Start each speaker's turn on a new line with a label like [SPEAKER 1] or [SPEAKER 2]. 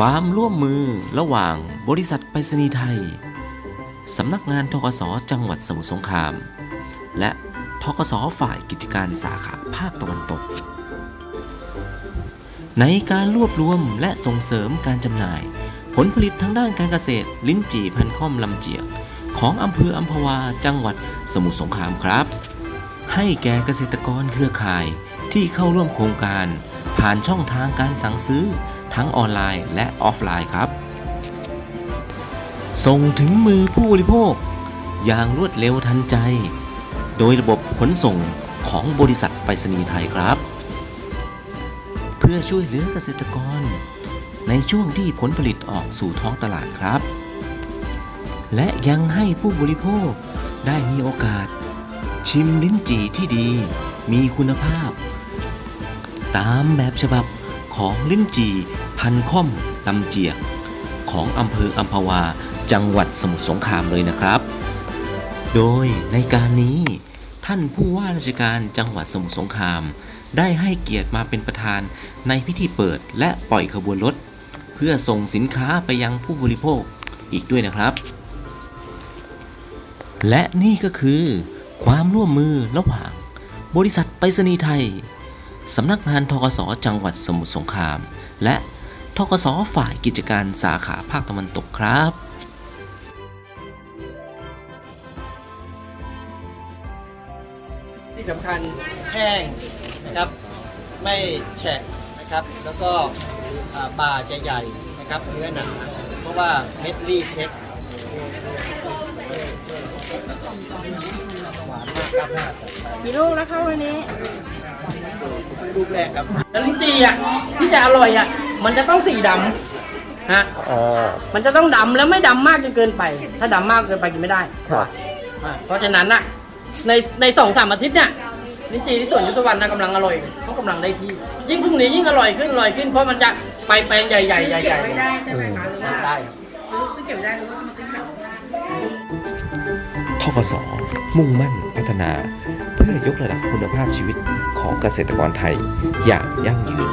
[SPEAKER 1] ความร่วมมือระหว่างบริษัทไปรษณีย์ไทย สำนักงานทกสจังหวัดสมุทรสงคราม และทกสฝ่ายกิจการสาขาภาคตะวันตก ในการรวบรวมและส่งเสริมการจำหน่าย ผลผลิตทางด้านการเกษตร ลิ้นจี่พันค่อมลำเจียก ของอำเภออัมพวาจังหวัดสมุทรสงครามครับ ให้แก่เกษตรกรเครือข่ายที่เข้าร่วมโครงการ ผ่านช่องทางการสั่งซื้อทั้งออนไลน์และออฟไลน์ครับ ส่งถึงมือผู้บริโภค อย่างรวดเร็วทันใจ โดยระบบขนส่งของบริษัทไปรษณีย์ไทยครับ เพื่อช่วยเหลือเกษตรกร ในช่วงที่ผลผลิตออกสู่ท้องตลาดครับ และยังให้ผู้บริโภคได้มีโอกาส ชิมลิ้นจี่ที่ดี มีคุณภาพ ตามแบบฉบับของลิ้นจีพันค่อมลำเจียกของอำเภออัมพวาจังหวัดสมุทรสงครามเลยนะครับ โดยในการนี้ท่านผู้ว่าราชการจังหวัดสมุทรสงคราม ได้ให้เกียรติมาเป็นประธานในพิธีเปิดและปล่อยขบวนรถ เพื่อส่งสินค้าไปยังผู้บริโภคอีกด้วยนะครับ และนี่ก็คือความร่วมมือระหว่าง บริษัทไปรษณีย์ไทย สำนักงานทกสจังหวัดสมุทรสงคราม และทกสฝ่ายกิจการสาขาภาคตะวันตกครับ
[SPEAKER 2] ที่สำคัญแห้งนะครับไม่แฉะนะครับ แล้วก็อ่าปลาจะใหญ่นะครับเนื้อหนาเพราะว่าเม็ดรีบเล็กหวานมากครับ
[SPEAKER 3] กี่ลูกแล้วคะวันนี้
[SPEAKER 2] รูปแรกครับ
[SPEAKER 4] แล้วลิ้นจี่อะที่จะอร่อยอะมันจะต้องสีดำฮะมันจะต้องดำแล้วไม่ดำมากจนเกินไป ถ้าดำมากเกินไปกินไม่ได้อ่าเพราะฉะนั้นน่ะในในสองสามอาทิตย์เนี่ยลิ้นจี่ที่สวนยุทธวันนะกำลังอร่อยเขากำลังได้ที่ ยิ่งพรุ่งนี้ยิ่งอร่อยขึ้นอร่อยขึ้นเพราะมันจะไปแปลงใหญ่ๆใหญ่ๆใหญ่ๆ
[SPEAKER 3] ไม่ได้ใช่ไหมคะหรือว่า
[SPEAKER 4] ได้
[SPEAKER 3] ซื้อเก็บได้หรือว่ามันเป็นแบบ
[SPEAKER 1] ทกสมุ่งมั่นพัฒนา เพื่อยกระดับคุณภาพชีวิต ของเกษตรกรไทยอย่างยั่งยืน